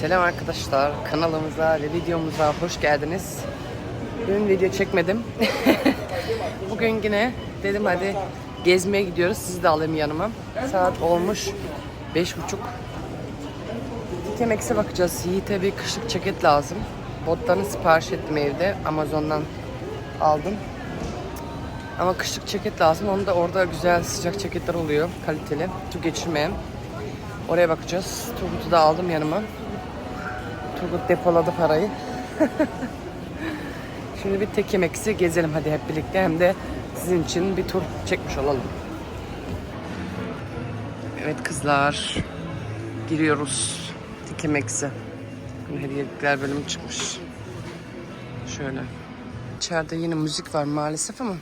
Selam arkadaşlar. Kanalımıza ve videomuza hoş geldiniz. Bugün video çekmedim. Bugün yine dedim hadi gezmeye gidiyoruz. Sizi de alayım yanıma. Saat olmuş beş buçuk. Dikemekse bakacağız. Yiğit'e bir kışlık ceket lazım. Botlarını sipariş ettim evde. Amazon'dan aldım. Ama kışlık ceket lazım. Onu da orada güzel sıcak ceketler oluyor. Kaliteli. Su geçirmeyen. Oraya bakacağız. Turgut'u da aldım yanıma. Turgut depoladı parayı. Şimdi bir tek gezelim hadi hep birlikte. Hem de sizin için bir tur çekmiş olalım. Evet kızlar. Giriyoruz. Tek yemeksi. Hediyelikler bölümü çıkmış. Şöyle. İçeride yine müzik var maalesef ama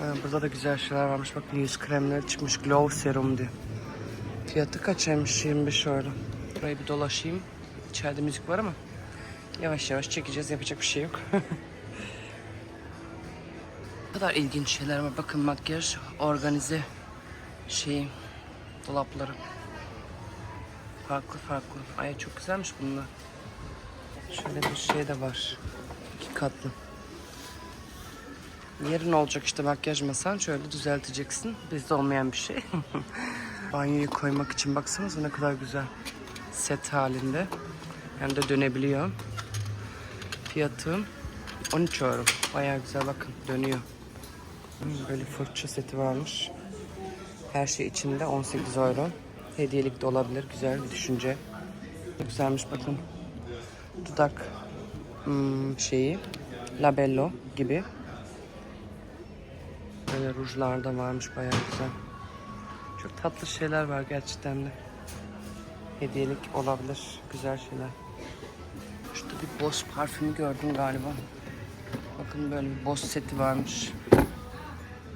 Ha, burada da güzel şeyler varmış. Bakın yüz kremleri çıkmış. Glow Serum diye. Fiyatı kaçaymış? 25 euro. Burayı bir dolaşayım. İçeride müzik var ama yavaş yavaş çekeceğiz. Yapacak bir şey yok. Ne kadar ilginç şeyler var. Bakın makyaj, organize şey, dolapları. Farklı farklı. Ay çok güzelmiş bunlar. Şöyle bir şey de var. İki katlı. Yerin olacak işte makyaj masan şöyle düzelteceksin. Bizde olmayan bir şey. Banyoyu koymak için baksanıza ne kadar güzel. Set halinde. Hem de dönebiliyor. Fiyatı 13 euro. Bayağı güzel bakın dönüyor. Böyle fırça seti varmış. Her şey içinde 18 euro. Hediyelik de olabilir. Güzel bir düşünce. Güzelmiş bakın. Dudak hmm, şeyi. Labello gibi. Böyle rujlar da varmış bayağı güzel. Çok tatlı şeyler var gerçekten de. Hediyelik olabilir. Güzel şeyler. Şurada bir Boss parfümü gördüm galiba. Bakın böyle bir Boss seti varmış.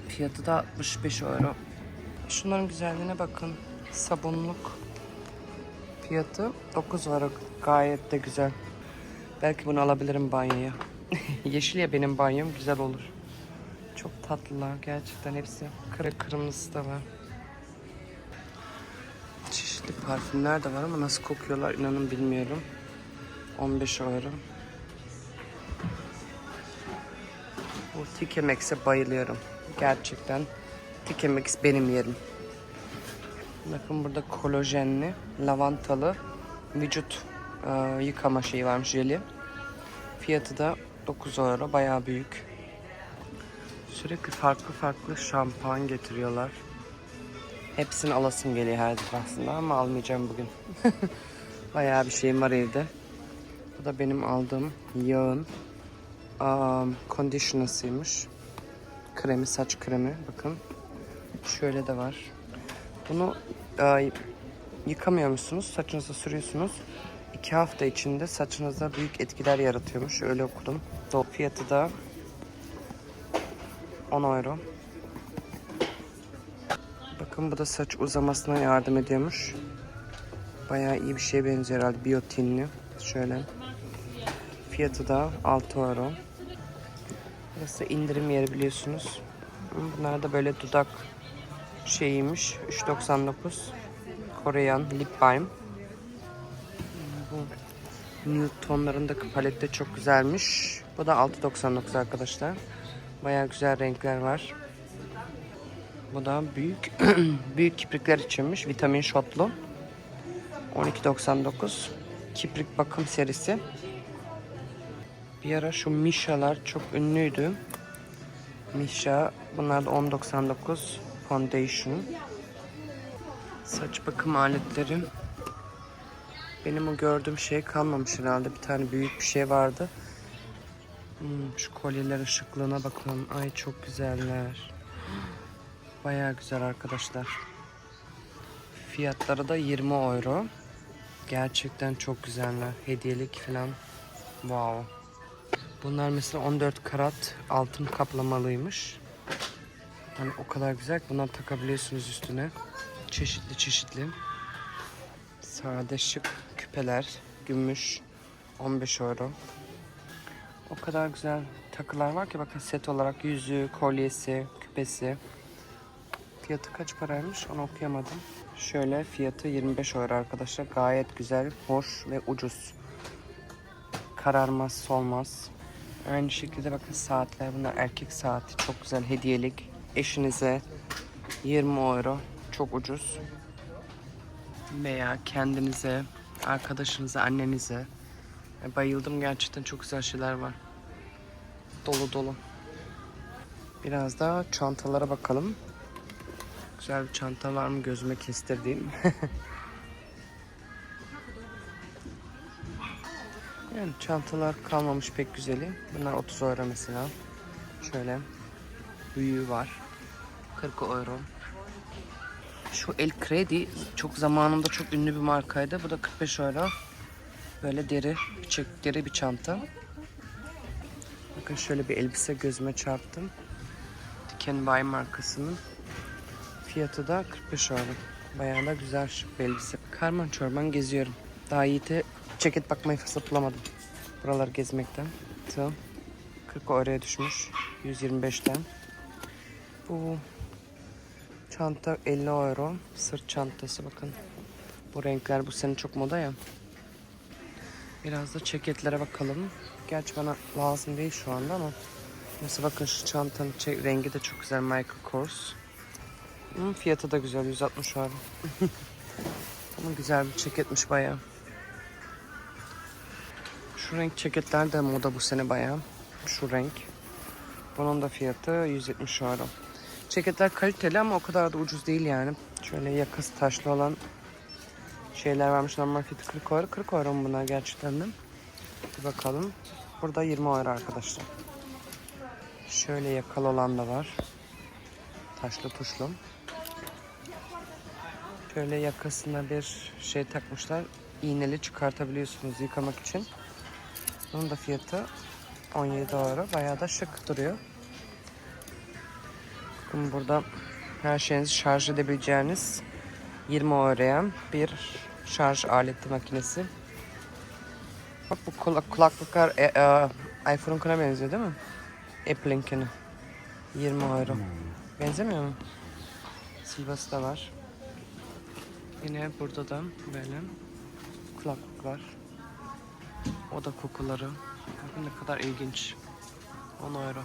Fiyatı da 65 euro. Şunların güzelliğine bakın. Sabunluk. Fiyatı 9 euro. Gayet de güzel. Belki bunu alabilirim banyoya. Yeşil ya benim banyom güzel olur. Çok tatlılar gerçekten hepsi. Kırı kırmızısı da var. Çeşitli parfümler de var ama nasıl kokuyorlar inanın bilmiyorum. 15 euro. Bu Tikemex'e bayılıyorum. Gerçekten Tikemex benim yerim. Bakın burada kolajenli, lavantalı vücut e, yıkama şeyi varmış jeli. Fiyatı da 9 euro. Bayağı büyük. Sürekli farklı farklı şampuan getiriyorlar. Hepsini alasım geliyor her defasında ama almayacağım bugün. Bayağı bir şeyim var evde. Bu da benim aldığım yağın um, conditioner'sıymış. Kremi, saç kremi. Bakın. Şöyle de var. Bunu e, yıkamıyor musunuz? Saçınıza sürüyorsunuz. İki hafta içinde saçınıza büyük etkiler yaratıyormuş. Öyle okudum. Fiyatı da 10 euro. Bakın bu da saç uzamasına yardım ediyormuş. Bayağı iyi bir şeye benziyor herhalde. Biyotinli. Şöyle. Fiyatı da 6 euro. Burası indirim yeri biliyorsunuz. Bunlar da böyle dudak şeyiymiş. 3.99. Koreyan Lip Balm. Bu nude tonlarındaki palette çok güzelmiş. Bu da 6.99 arkadaşlar. Bayağı güzel renkler var. Bu da büyük büyük kiprikler içinmiş. Vitamin shotlu. 12.99. Kiprik bakım serisi. Bir ara şu Misha'lar çok ünlüydü. Misha. Bunlar da 10.99. Foundation. Saç bakım aletleri. Benim o gördüğüm şey kalmamış herhalde. Bir tane büyük bir şey vardı. Hmm, şu kolyeler ışıklığına bakın. Ay çok güzeller. Bayağı güzel arkadaşlar. Fiyatları da 20 euro. Gerçekten çok güzeller. Hediyelik falan. Wow. Bunlar mesela 14 karat altın kaplamalıymış. Hani o kadar güzel ki bunlar takabiliyorsunuz üstüne. Çeşitli çeşitli. Sade şık küpeler. Gümüş. 15 euro. O kadar güzel takılar var ki bakın set olarak yüzüğü, kolyesi, küpesi. Fiyatı kaç paraymış onu okuyamadım. Şöyle fiyatı 25 euro arkadaşlar. Gayet güzel, hoş ve ucuz. Kararmaz, solmaz. Aynı şekilde bakın saatler bunlar erkek saati. Çok güzel hediyelik. Eşinize 20 euro. Çok ucuz. Veya kendinize, arkadaşınıza, annenize. E, Bayıldım gerçekten çok güzel şeyler var. Dolu dolu. Biraz da çantalara bakalım. Güzel bir çanta var mı gözüme kestirdiğim. yani çantalar kalmamış pek güzeli. Bunlar 30 euro mesela. Şöyle büyüğü var. 40 euro. Şu El Credi çok zamanında çok ünlü bir markaydı. Bu da 45 euro. Böyle deri, çek deri bir çanta. Bakın şöyle bir elbise gözüme çarptım. Diken Bay markasının. Fiyatı da 45 euro. Bayağı da güzel bir elbise. Karman çorban geziyorum. Daha Yiğit'e ceket bakmayı fırsat bulamadım. Buraları gezmekten. Tığ 40 euroya düşmüş. 125'ten. Bu çanta 50 euro. Sırt çantası bakın. Bu renkler bu sene çok moda ya. Biraz da ceketlere bakalım. Gerçi bana lazım değil şu anda ama. Mesela bakın şu çantanın rengi de çok güzel Michael Kors. Hmm, fiyatı da güzel 160 euro. Ama güzel bir ceketmiş bayağı. Şu renk ceketler de moda bu sene bayağı. Şu renk. Bunun da fiyatı 170 euro. Ceketler kaliteli ama o kadar da ucuz değil yani. Şöyle yakası taşlı olan şeyler varmış. Normal fiyatı 40 euro. 40 euro mu bunlar gerçekten de? Bir bakalım. Burada 20 euro arkadaşlar. Şöyle yakalı olan da var. Taşlı tuşlu. Şöyle yakasına bir şey takmışlar. İğneli çıkartabiliyorsunuz yıkamak için. Bunun da fiyatı 17 euro. Bayağı da şık duruyor. Bakın burada her şeyinizi şarj edebileceğiniz 20 euroya bir şarj aleti makinesi. Bak bu kulak, kulaklıklar e, e, iPhone'unkine benziyor değil mi? Apple'inkine. 20 euro. Benzemiyor mu? Silvası da var. Yine burada da böyle kulaklıklar. O da kokuları. Bakın ne kadar ilginç. 10 euro.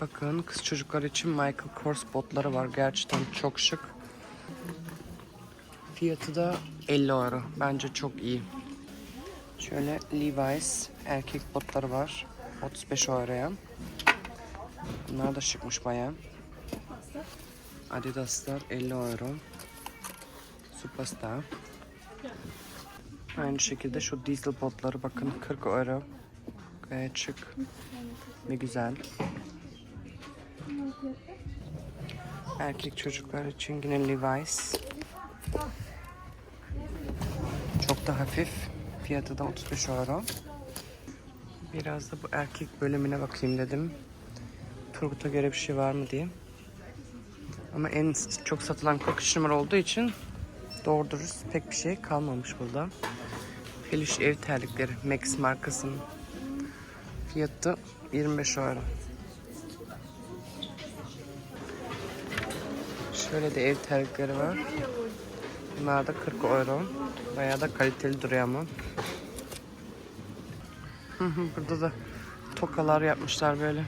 Bakın kız çocuklar için Michael Kors botları var. Gerçekten çok şık. Fiyatı da 50 euro. Bence çok iyi. Şöyle Levi's erkek botları var. 35 euroya. Bunlar da şıkmış bayağı. Adidas'lar 50 euro. Superstar. Aynı şekilde şu diesel botları bakın 40 euro. Gayet şık ve güzel. Erkek çocuklar için yine Levi's. Çok da hafif. Fiyatı da 35 euro. Biraz da bu erkek bölümüne bakayım dedim. Turgut'a göre bir şey var mı diye. Ama en çok satılan 43 numara olduğu için doğru pek bir şey kalmamış burada. Peluş ev terlikleri Max markasının fiyatı 25 euro. Şöyle de ev terlikleri var. Bunlar da 40 euro. Bayağı da kaliteli duruyor ama. Burada da tokalar yapmışlar böyle.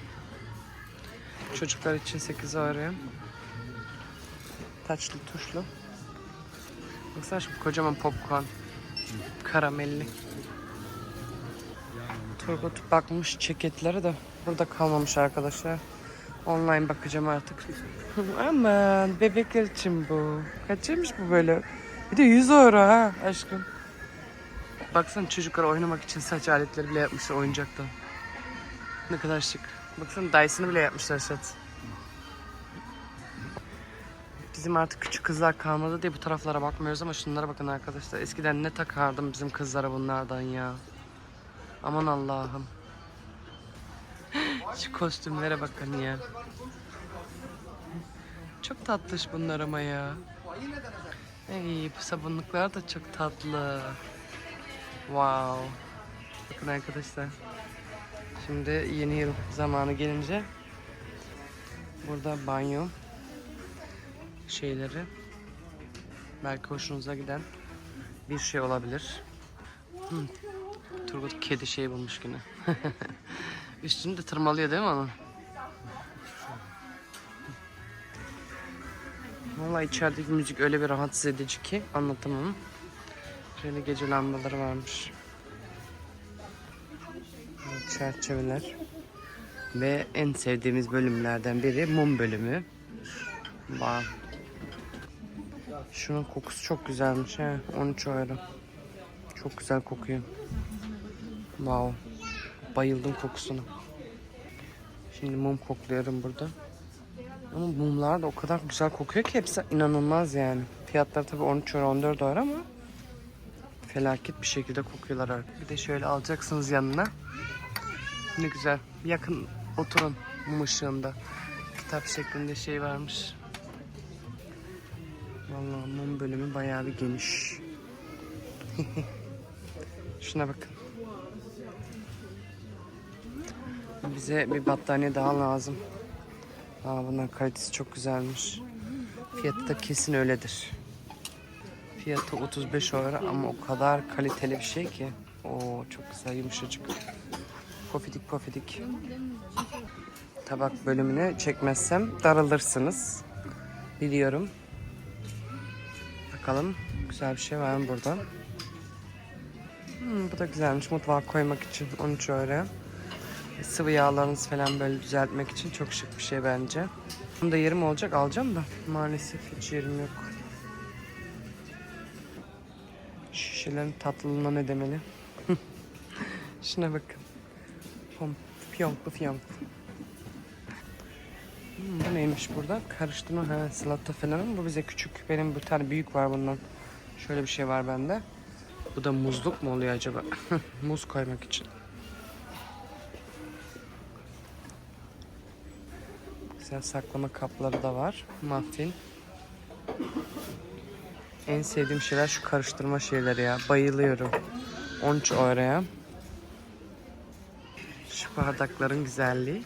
Çocuklar için 8 euro. Taçlı tuşlu. Baksana şu kocaman popcorn. Karamelli. Turgut bakmış ceketlere de burada kalmamış arkadaşlar. Online bakacağım artık. Aman bebekler için bu. Kaçıymış bu böyle? Bir de 100 euro ha aşkım. Baksana çocuklar oynamak için saç aletleri bile yapmışlar oyuncaktan. Ne kadar şık. Baksana Dyson'ı bile yapmışlar saç. Bizim artık küçük kızlar kalmadı diye bu taraflara bakmıyoruz ama şunlara bakın arkadaşlar. Eskiden ne takardım bizim kızlara bunlardan ya. Aman Allah'ım. Şu kostümlere bakın ya. Çok tatlış bunlar ama ya. Ey bu sabunluklar da çok tatlı. Wow. Bakın arkadaşlar. Şimdi yeni yıl zamanı gelince burada banyo şeyleri Belki hoşunuza giden bir şey olabilir. Hı. Turgut kedi şey bulmuş yine. Üstünü de tırmalıyor değil mi onun? Vallahi içerideki müzik öyle bir rahatsız edici ki anlatamam. Şöyle gece lambaları varmış. Çerçeveler. Ve en sevdiğimiz bölümlerden biri mum bölümü. Wow. Şunun kokusu çok güzelmiş he. 13 euro. Çok güzel kokuyor. Wow. Bayıldım kokusuna. Şimdi mum kokluyorum burada. Ama mumlar da o kadar güzel kokuyor ki hepsi inanılmaz yani. Fiyatları tabii 13 euro 14 euro ama felaket bir şekilde kokuyorlar artık. Bir de şöyle alacaksınız yanına. Ne güzel. Yakın oturun mum ışığında. Kitap şeklinde şey varmış. Vallahi mum bölümü bayağı bir geniş. Şuna bakın. Bize bir battaniye daha lazım. Aa, bunların kalitesi çok güzelmiş. Fiyatı da kesin öyledir. Fiyatı 35 euro ama o kadar kaliteli bir şey ki. Oo çok güzel yumuşacık. Pofidik pofidik. Tabak bölümünü çekmezsem darılırsınız. Biliyorum. Bakalım güzel bir şey var mı burada? Hmm, bu da güzelmiş mutfağa koymak için 13 euro. Sıvı yağlarınızı falan böyle düzeltmek için çok şık bir şey bence. Bunda yerim olacak alacağım da maalesef hiç yerim yok. Şişelerin tatlılığına ne demeli? Şuna bakın. Pom, fiyonklu fiyonklu. Hmm, bu neymiş burada? Karıştırma ha salata falan bu bize küçük. Benim bir tane büyük var bundan. Şöyle bir şey var bende. Bu da muzluk mu oluyor acaba? Muz koymak için. Güzel saklama kapları da var. Muffin. En sevdiğim şeyler şu karıştırma şeyleri ya. Bayılıyorum. 13 euroya. Şu bardakların güzelliği.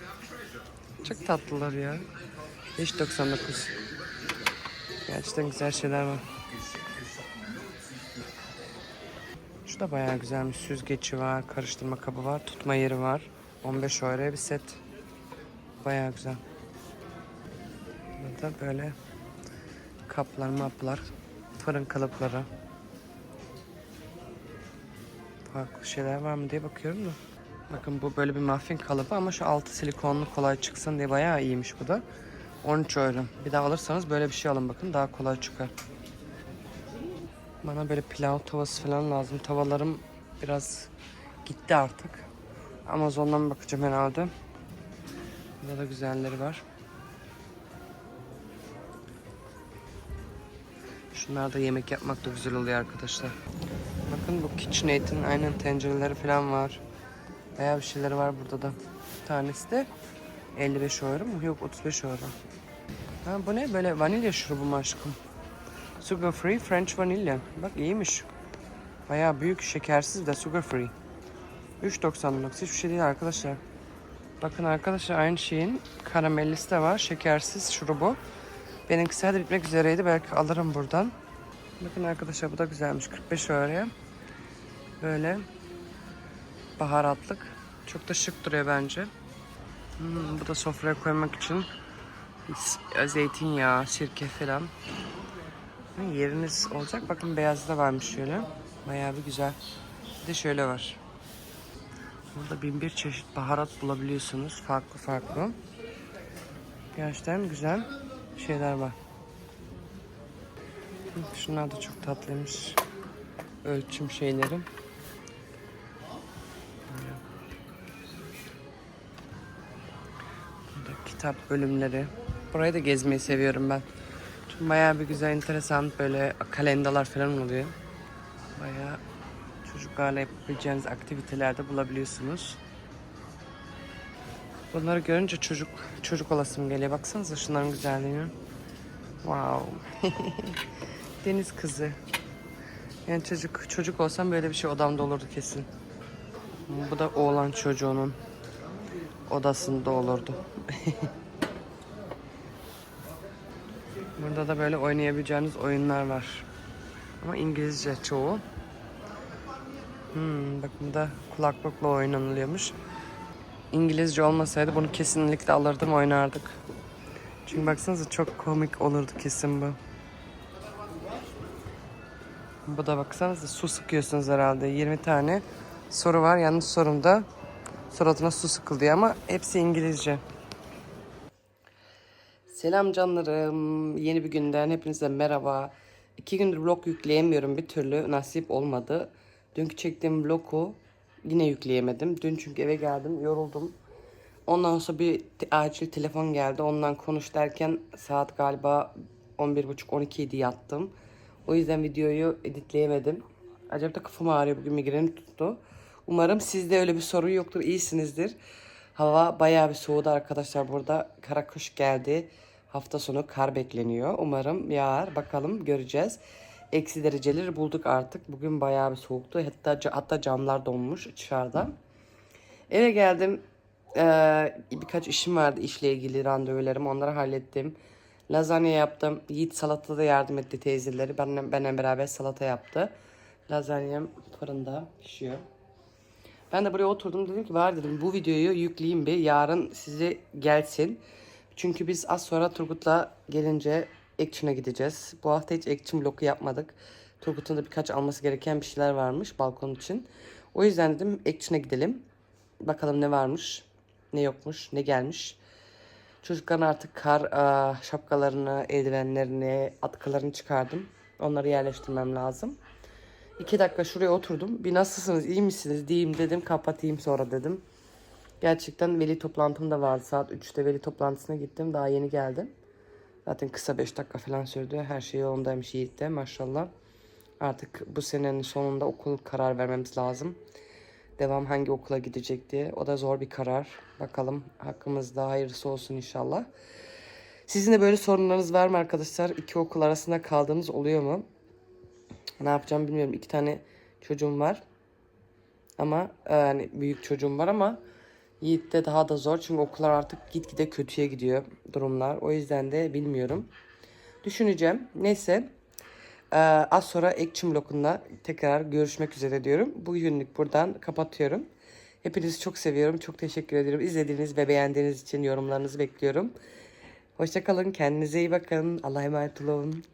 Çok tatlılar ya. 5.99. Gerçekten güzel şeyler var. Şu da bayağı güzelmiş. Süzgeci var, karıştırma kabı var, tutma yeri var. 15 euroya bir set. Bayağı güzel. Burada böyle kaplar, maplar, fırın kalıpları. Farklı şeyler var mı diye bakıyorum da. Bakın bu böyle bir muffin kalıbı ama şu altı silikonlu kolay çıksın diye bayağı iyiymiş bu da. 13 euro. Bir daha alırsanız böyle bir şey alın bakın daha kolay çıkar. Bana böyle pilav tavası falan lazım. Tavalarım biraz gitti artık. Amazon'dan bakacağım herhalde. Burada da güzelleri var. Şunlar da yemek yapmak da güzel oluyor arkadaşlar. Bakın bu KitchenAid'in aynen tencereleri falan var. Bayağı bir şeyleri var burada da. Tanesi de 55 euro mu? Yok 35 euro. Ha, bu ne? Böyle vanilya şurubu mu aşkım? Sugar free French vanilya. Bak iyiymiş. Bayağı büyük şekersiz de sugar free. 3.99 hiçbir şey değil arkadaşlar. Bakın arkadaşlar aynı şeyin karamellisi de var. Şekersiz şurubu. Benimkisi hadi bitmek üzereydi. Belki alırım buradan. Bakın arkadaşlar bu da güzelmiş. 45 euroya. Böyle baharatlık. Çok da şık duruyor bence. Hmm, bu da sofraya koymak için zeytinyağı, sirke falan. Yeriniz olacak. Bakın beyazı da varmış şöyle. Bayağı bir güzel. Bir de şöyle var. Burada bin bir çeşit baharat bulabiliyorsunuz. Farklı farklı. Gerçekten güzel şeyler var. Şunlar da çok tatlıymış. Ölçüm şeyleri. Kitap bölümleri. Burayı da gezmeyi seviyorum ben. Çünkü bayağı bir güzel, enteresan böyle kalendalar falan oluyor. Bayağı çocuklarla yapabileceğiniz aktivitelerde bulabiliyorsunuz. Bunları görünce çocuk çocuk olasım geliyor. Baksanıza şunların güzelliğine. Wow. Deniz kızı. Yani çocuk çocuk olsam böyle bir şey odamda olurdu kesin. Bu da oğlan çocuğunun odasında olurdu. Burada da böyle oynayabileceğiniz oyunlar var. Ama İngilizce çoğu. Hmm, bak burada kulaklıkla oynanılıyormuş. İngilizce olmasaydı bunu kesinlikle alırdım oynardık. Çünkü baksanıza çok komik olurdu kesin bu. Bu da baksanıza su sıkıyorsunuz herhalde. 20 tane soru var. Yalnız sorumda suratına su sıkılıyor ama hepsi İngilizce. Selam canlarım. Yeni bir günden hepinize merhaba. İki gündür vlog yükleyemiyorum bir türlü. Nasip olmadı. Dünkü çektiğim vlogu yine yükleyemedim. Dün çünkü eve geldim yoruldum. Ondan sonra bir acil telefon geldi. Ondan konuş derken saat galiba 11.30-12 idi yattım. O yüzden videoyu editleyemedim. Acaba da kafam ağrıyor bugün migrenim tuttu. Umarım sizde öyle bir sorun yoktur. iyisinizdir. Hava bayağı bir soğudu arkadaşlar burada. Kara kış geldi. Hafta sonu kar bekleniyor. Umarım yağar. Bakalım göreceğiz. Eksi dereceleri bulduk artık. Bugün bayağı bir soğuktu. Hatta hatta camlar donmuş dışarıda. Eve geldim. Ee, birkaç işim vardı işle ilgili randevularım. Onları hallettim. Lazanya yaptım. Yiğit salatada yardım etti teyzeleri. Benimle, benimle beraber salata yaptı. Lazanyam fırında pişiyor. Ben de buraya oturdum dedim ki var dedim bu videoyu yükleyeyim bir yarın size gelsin. Çünkü biz az sonra Turgut'la gelince Action'a gideceğiz. Bu hafta hiç Action bloku yapmadık. Turgut'un da birkaç alması gereken bir şeyler varmış balkon için. O yüzden dedim Action'a gidelim. Bakalım ne varmış, ne yokmuş, ne gelmiş. Çocukların artık kar aa, şapkalarını, eldivenlerini, atkılarını çıkardım. Onları yerleştirmem lazım. İki dakika şuraya oturdum. Bir nasılsınız, iyi misiniz diyeyim dedim. Kapatayım sonra dedim. Gerçekten veli toplantım da vardı. Saat 3'te veli toplantısına gittim. Daha yeni geldim. Zaten kısa 5 dakika falan sürdü. Her şey yolundaymış Yiğit'te maşallah. Artık bu senenin sonunda okul karar vermemiz lazım. Devam hangi okula gidecek diye. O da zor bir karar. Bakalım hakkımızda hayırlısı olsun inşallah. Sizin de böyle sorunlarınız var mı arkadaşlar? İki okul arasında kaldığınız oluyor mu? Ne yapacağım bilmiyorum. İki tane çocuğum var. Ama e, yani büyük çocuğum var ama Yiğit'te daha da zor. Çünkü okullar artık gitgide kötüye gidiyor durumlar. O yüzden de bilmiyorum. Düşüneceğim. Neyse. Ee, az sonra Action Block'unda tekrar görüşmek üzere diyorum. Bugünlük buradan kapatıyorum. Hepinizi çok seviyorum. Çok teşekkür ediyorum. İzlediğiniz ve beğendiğiniz için yorumlarınızı bekliyorum. Hoşçakalın. Kendinize iyi bakın. Allah'a emanet olun.